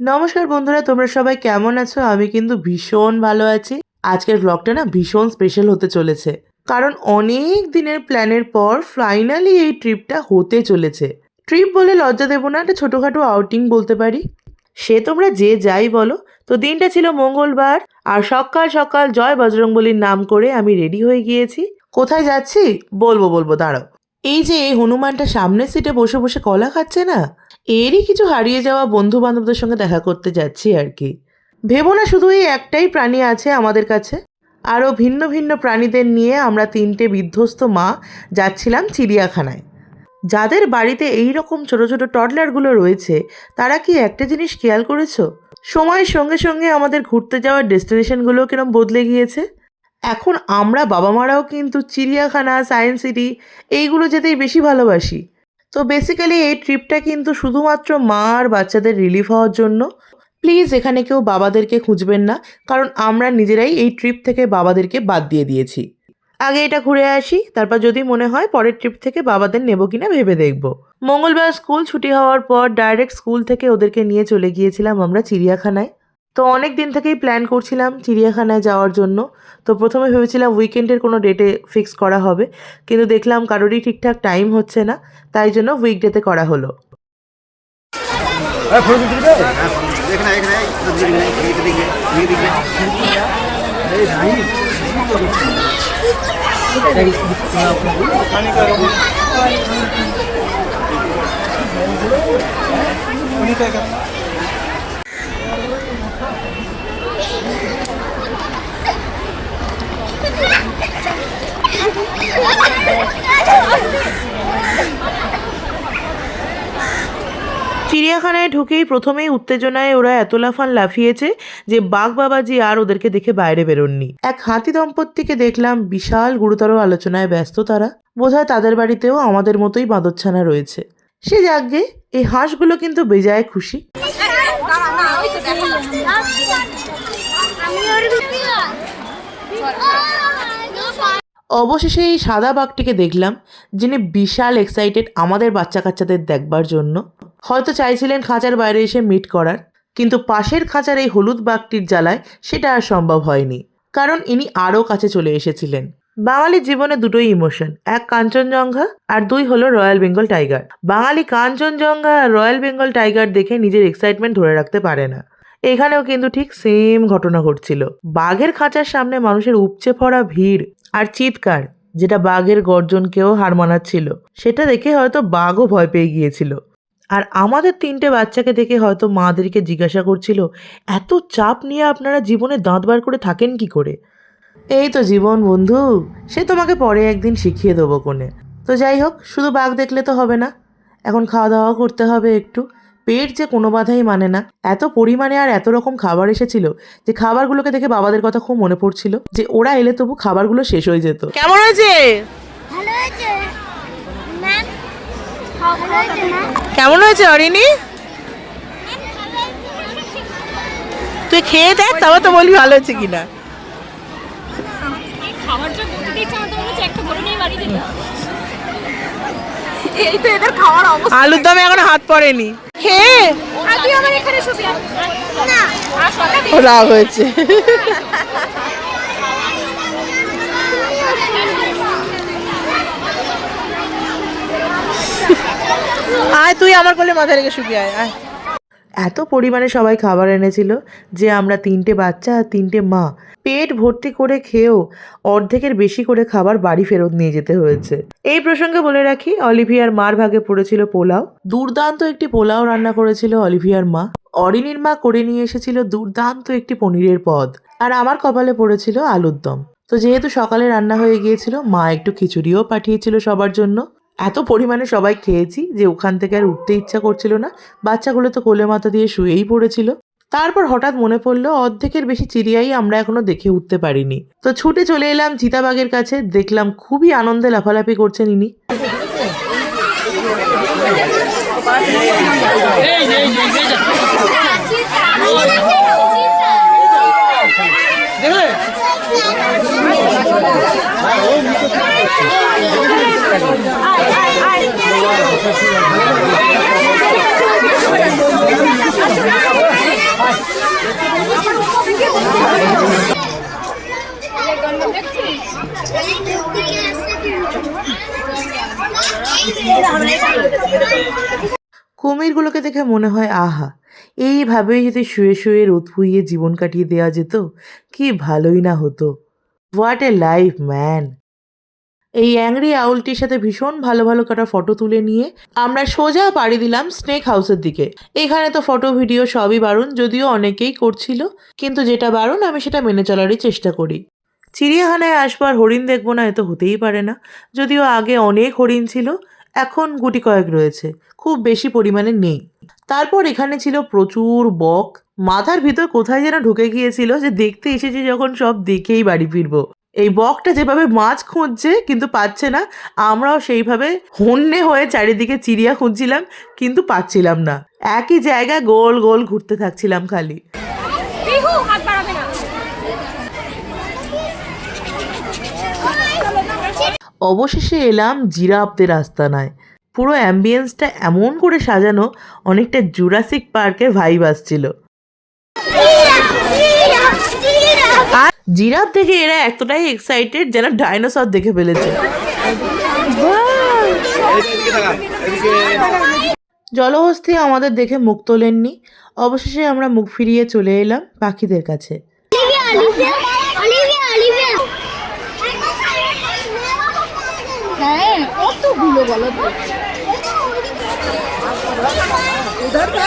নমস্কার বন্ধুরা, তোমরা সবাই কেমন আছো? আমি কিন্তু ভীষণ ভালো আছি। আজকের ব্লগটা না ভীষণ স্পেশাল হতে চলেছে। কারণ অনেক দিনের প্ল্যানের পর ফাইনালি এই ট্রিপটা হতে চলেছে। ট্রিপ বলে লজ্জা দেবো না, একটা ছোটোখাটো আউটিং বলতে পারি। সে তোমরা যে যাই বলো। তো দিনটা ছিল মঙ্গলবার, আর সকাল সকাল জয় বজরংবলীর নাম করে আমি রেডি হয়ে গিয়েছি। কোথায় যাচ্ছি? বলব বলব, দাঁড়াও। এই যে এই হনুমানটা সামনের সিটে বসে বসে কলা খাচ্ছে না? এরই কিছু হারিয়ে যাওয়া বন্ধু বান্ধবদের সঙ্গে দেখা করতে যাচ্ছি আর কি। ভেবো না, শুধু এই একটাই প্রাণী আছে আমাদের কাছে। আরও ভিন্ন ভিন্ন প্রাণীদের নিয়ে আমরা তিনটে বিধ্বস্ত মা যাচ্ছিলাম চিড়িয়াখানায়। যাদের বাড়িতে এই রকম ছোট ছোট টডলারগুলো রয়েছে, তারা কি একটা জিনিস খেয়াল করেছ? সময়ের সঙ্গে সঙ্গে আমাদের ঘুরতে যাওয়ার ডেস্টিনেশনগুলো কিরম বদলে গিয়েছে? এখন আমরা বাবা মারাও কিন্তু চিড়িয়াখানা, সায়েন্স সিটি এইগুলো যেতেই বেশি ভালোবাসি। তো বেসিক্যালি এই ট্রিপটা কিন্তু শুধুমাত্র মা আর বাচ্চাদের রিলিফ হওয়ার জন্য। প্লিজ এখানে কেউ বাবাদেরকে খুঁজবেন না, কারণ আমরা নিজেরাই এই ট্রিপ থেকে বাবাদেরকে বাদ দিয়ে দিয়েছি। আগে এটা ঘুরে আসি, তারপর যদি মনে হয় পরের ট্রিপ থেকে বাবাদের নেব কিনা ভেবে দেখব। মঙ্গলবার স্কুল ছুটি হওয়ার পর ডাইরেক্ট স্কুল থেকে ওদেরকে নিয়ে চলে গিয়েছিলাম আমরা চিড়িয়াখানায়। তো অনেক দিন থেকেই প্ল্যান করছিলাম চিড়িয়াখানায় যাওয়ার জন্য। তো প্রথমে ভেবেছিলাম উইকেন্ডের কোনো ডেটে ফিক্স করা হবে। কিন্তু দেখলাম কারোরই ঠিকঠাক টাইম হচ্ছে না তাই জন্য উইকডেতে করা হলো। এখানে এখানে এদিকে দিকে এদিকে দিকে চিড়িয়াখানায় ঢুকেই প্রথমেই উত্তেজনায় ওরা এত লাফান লাফিয়েছে যে বাঘ বাবাজি আর ওদেরকে দেখে বাইরে বেরোননি। এক হাতি দম্পতিকে দেখলাম বিশাল গুরুতর আলোচনায় ব্যস্ত তারা। বোধহয় তাদের বাড়িতেও আমাদের মতোই বাঁদরছানা রয়েছে। সে যাকগে এই হাঁসগুলো কিন্তু বেজায় খুশি। অবশেষে এই সাদা বাঘটিকে দেখলাম, যিনি বিশাল এক্সাইটেড আমাদের বাচ্চা কাচ্চাদের দেখবার জন্য। হয়তো চাইছিলেন খাঁচার বাইরে এসে মিট করার, কিন্তু পাশের খাঁচার এই হলুদ বাঘটির জ্বালায় সেটা আর সম্ভব হয়নি, কারণ ইনি আরও কাছে চলে এসেছিলেন। বাঙালির জীবনে দুটোই ইমোশন, এক কাঞ্চনজঙ্ঘা আর দুই হলো রয়্যাল বেঙ্গল টাইগার। বাঙালি কাঞ্চনজঙ্ঘা আর রয়্যাল বেঙ্গল টাইগার দেখে নিজের এক্সাইটমেন্ট ধরে রাখতে পারে না। এখানেও কিন্তু ঠিক সেম ঘটনা ঘটছিল। বাঘের খাঁচার সামনে মানুষের উপচে পড়া ভিড় আর চিৎকার, যেটা বাঘের গর্জনকেও হার মানাচ্ছিল, সেটা দেখে হয়তো বাঘও ভয় পেয়ে গিয়েছিল। আর আমাদের তিনটে বাচ্চাকে দেখে হয়তো মাদেরকে জিজ্ঞাসা করছিল, এত চাপ নিয়ে আপনারা জীবনে দাঁত বার করে থাকেন কি করে? এই তো জীবন বন্ধু, সে তোমাকে পরে একদিন শিখিয়ে দেবো কোণে। তো যাই হোক, শুধু বাঘ দেখলে তো হবে না। এখন খাওয়া দাওয়া করতে হবে একটু। পেট যে কোনো বাধাই মানে না। এত পরিমাণে আর এত রকম খাবার এসেছিল যে খাবারগুলোকে দেখে বাবাদের কথা খুব মনে পড়ছিল যে ওরা এলে তবু খাবারগুলো শেষ হয়ে যেত। কেমন হয়েছে? কেমন হয়েছে অরিনি? তুই খেয়ে দেখ তবে তো বলবি ভালো হচ্ছে কিনা। আলুর দমে এখন হাত পড়েনি। খেয়ে রাগ হয়েছে। আয়, তুই আমার কোলে মাথা রেখে শুবি, আয় আয়। এত পরিমাণে সবাই খাবার এনেছিল যে আমরা তিনটে বাচ্চা আর তিনটে মা। পেট ভর্তি করে খেয়েও অর্ধেকের বেশি করে খাবার বাড়ি ফেরত নিয়ে যেতে হয়েছে। এই প্রসঙ্গে বলে রাখি, অলিভিয়ার মার ভাগে পড়েছিল পোলাও। দুর্দান্ত একটি পোলাও রান্না করেছিল অলিভিয়ার মা। অরিনির মা করে নিয়ে এসেছিল দুর্দান্ত একটি পনিরের পদ। আর আমার কপালে পড়েছিল আলুর দম। তো যেহেতু সকালে রান্না হয়ে গিয়েছিল, মা একটু খিচুড়িও পাঠিয়েছিল সবার জন্য। এত পরিমাণে সবাই খেয়েছি যে ওখান থেকে আর উঠতে ইচ্ছা করছিল না। বাচ্চাগুলো তো কোলে মাথা দিয়ে শুয়েই পড়েছিল। তারপর হঠাৎ মনে পড়ল, অর্ধেকের বেশি চিড়িয়াই আমরা এখনও দেখে উঠতে পারিনি। তো ছুটে চলে এলাম চিতাবাগের কাছে। দেখলাম খুবই আনন্দে লাফালাফি করছেন ইনি। কুমিরগুলোকে দেখে মনে হয়, আহা, এইভাবেই যদি শুয়ে শুয়ে রোদ পুইয়ে জীবন কাটিয়ে দেওয়া যেত, কি ভালোই না হতো। হোয়াট এ লাইফ ম্যান এই অ্যাংরি আউলটির সাথে ভীষণ ভালো ভালো কাটা ফটো তুলে নিয়ে আমরা সোজা পাড়ি দিলাম স্নেক হাউসের দিকে। এখানে তো ফটো ভিডিও সবই বারণ যদিও অনেকেই করছিল, কিন্তু যেটা বারণ আমি সেটা মেনে চলারই চেষ্টা করি। চিড়িয়াখানায় আসবার হরিণ দেখব না, এ তো হতেই পারে না। যদিও আগে অনেক হরিণ ছিল, এখন গুটি কয়েক রয়েছে, খুব বেশি পরিমাণে নেই। তারপর এখানে ছিল প্রচুর বক। মাথার ভিতর কোথায় যেন ঢুকে গিয়েছিল যে দেখতে এসেছি যখন সব দেখেই বাড়ি ফিরবো। এই বকটা যেভাবে মাছ খুঁজছে কিন্তু পাচ্ছে না আমরাও সেইভাবে হন্যে হয়ে চারিদিকে চিড়িয়া খুঁজছিলাম কিন্তু পাচ্ছিলাম না। একই জায়গায় গোল গোল ঘুরতে থাকছিলাম খালি। অবশেষে এলাম জিরাফদের আস্তানায়। পুরো অ্যাম্বিয়েন্সটা এমন করে সাজানো, অনেকটা জুরাসিক পার্কের ভাইব আসছিল। আর জিরাফ দেখে এরা এতটাই এক্সাইটেড যেন ডাইনোসর দেখে ফেলেছে। জলহস্তি আমাদের দেখে মুখ তোলেননি। অবশেষে আমরা মুখ ফিরিয়ে চলে এলাম পাখিদের কাছে। হ্যাঁ কতগুলো বলো ওটা ওর তো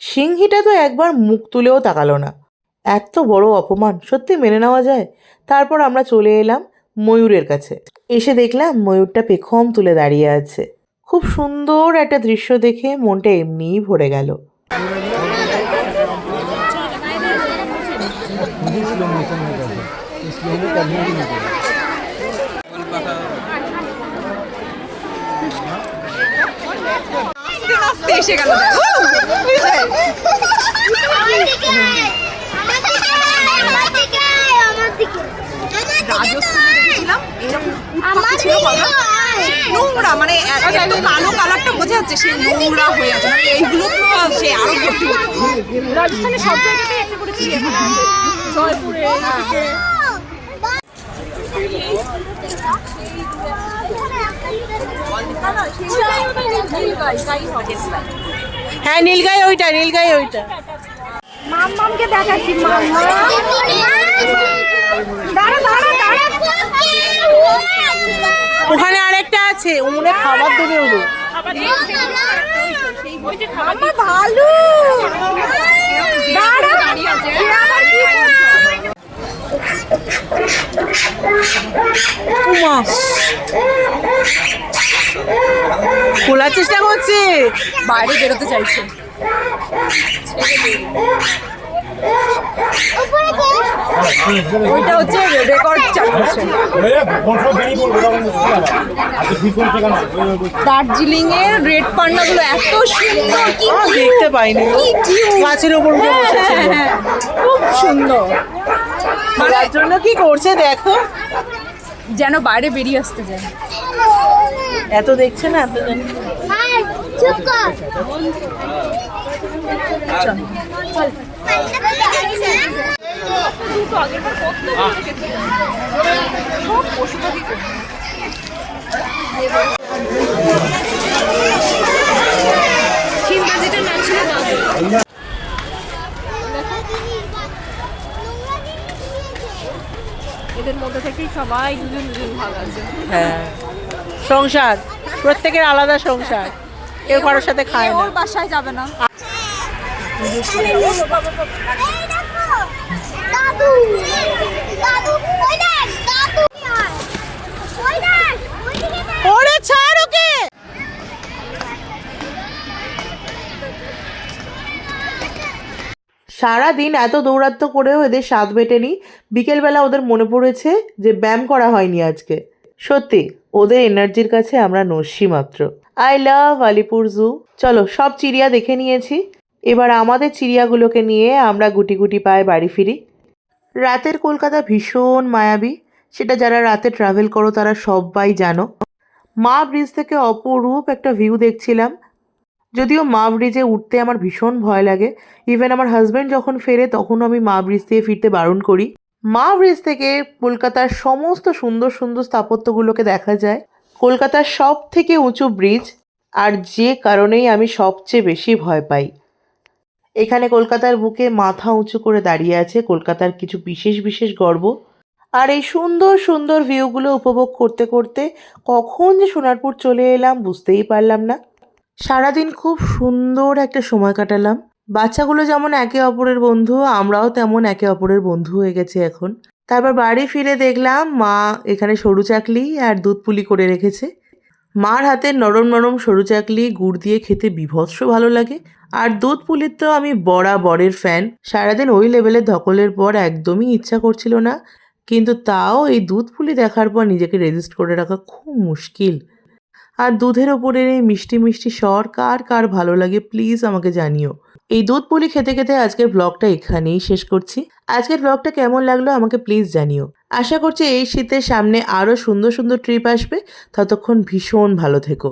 সিংহীটা তো একবার মুখ তুলেও তাকালো না। এত বড় অপমান সত্যি মেনে নেওয়া যায়? তারপর আমরা চলে এলাম ময়ূরের কাছে। এসে দেখলাম ময়ূরটা পেখম তুলে দাঁড়িয়ে আছে। খুব সুন্দর একটা দৃশ্য দেখে মনটা এমনিই ভরে গেল। এসে গেল রাজস্থানে দেখেছিলাম এরকম আমার ছিল কলা নোংরা মানে এ- এত কালো কালারটা বোঝা যাচ্ছে সে নোংরা হয়ে আছে। মানে এইগুলো তো সে আরও ভর্তি রাজস্থানে সব জায়গাতেই একটা করে জয়পুরে হ্যাঁ নীলগাই ওইটা নীলগাই ওইটা। মাম্মামকে দেখাচ্ছি মাম্মা দাঁড়া দাঁড়া দাঁড়া। ওখানে আরেকটা আছে উমনে খাবার দেবে ওদের। ভালো? খোলার চেষ্টা করছে? বাইরে বেরোতে চাইছে। ওইটা হচ্ছে রেকর্ড চালাচ্ছে। দার্জিলিং এর রেড পান্ডাগুলো এত সুন্দর কি দেখতে পাইনি। গাছের ওপর উঠে হ্যাঁ, হ্যাঁ, হ্যাঁ, খুব সুন্দর। মানে জন্য কি করছে দেখো। যেন বাইরে বেরিয়ে আসতে যায় এত দেখছে না এত জানি চুপ কর। দুটো আগের বার কতগুলো দেখেছিলাম সব পশু পাখি শিম্পাঞ্জিটার নাম ছিল বাবু এদের মধ্যে থেকেই সবাই দুজন দুজন ভাগ আছে হ্যাঁ। সংসার প্রত্যেকের আলাদা সংসার। কেউ কারোর সাথে খায় না। ওর বাসায় যাবে না দাদু দাদু ওই দেখ দাদু ওই দেখ ওইদিকে দেখ ছাড় ওকে। সারাদিন এত দৌড়াত্ম করেও এদের স্বাদ মেটেনি। বিকেলবেলা ওদের মনে পড়েছে যে ব্যায়াম করা হয়নি আজকে। সত্যি, ওদের এনার্জির কাছে আমরা নস্যি মাত্র। আই লাভ আলিপুর জু চলো, সব চিড়িয়া দেখে নিয়েছি। এবার আমাদের চিড়িয়াগুলোকে নিয়ে আমরা গুটি গুটি পায়ে বাড়ি ফিরি। রাতের কলকাতা ভীষণ মায়াবী। সেটা যারা রাতে ট্রাভেল করো, তারা সবাই জানো। মা ব্রিজ থেকে অপরূপ একটা ভিউ দেখছিলাম। যদিও মা ব্রিজে উঠতে আমার ভীষণ ভয় লাগে। ইভেন আমার হাজব্যান্ড যখন ফেরে, তখনও আমি মা ব্রিজ দিয়ে ফিরতে বারণ করি। মা ব্রিজ থেকে কলকাতার সমস্ত সুন্দর সুন্দর স্থাপত্যগুলোকে দেখা যায়। কলকাতার সব থেকে উঁচু ব্রিজ আর যে কারণেই আমি সবচেয়ে বেশি ভয় পাই। এখানে কলকাতার বুকে মাথা উঁচু করে দাঁড়িয়ে আছে কলকাতার কিছু বিশেষ বিশেষ গর্ব। আর এই সুন্দর সুন্দর ভিউগুলো উপভোগ করতে করতে কখন যে সোনারপুর চলে এলাম বুঝতেই পারলাম না। সারাদিন খুব সুন্দর একটা সময় কাটালাম। বাচ্চাগুলো যেমন একে অপরের বন্ধু, আমরাও তেমন একে অপরের বন্ধু হয়ে গেছে এখন। তারপর বাড়ি ফিরে দেখলাম মা এখানে সরু চাকলি আর দুধ পুলি করে রেখেছে। মার হাতের নরম নরম সরু চাকলি, গুড় দিয়ে খেতে বিভৎস ভালো লাগে। আর দুধ পুলির তো আমি বরাবরের ফ্যান সারাদিন ওই লেভেলের ধকলের পর একদমই ইচ্ছা করছিল না, কিন্তু তাও এই দুধ পুলি দেখার পর নিজেকে রেজিস্ট করে রাখা খুব মুশকিল। আর দুধের ওপরের এই মিষ্টি মিষ্টি স্বর কার কার ভালো লাগে প্লিজ আমাকে জানিও। এই দুধ পুলি খেতে খেতে আজকের ব্লগটা এখানেই শেষ করছি। আজকের ব্লগটা কেমন লাগল আমাকে প্লিজ জানিও। আশা করছি এই শীতের সামনে আরও সুন্দর সুন্দর ট্রিপ আসবে। ততক্ষণ ভীষণ ভালো থেকো।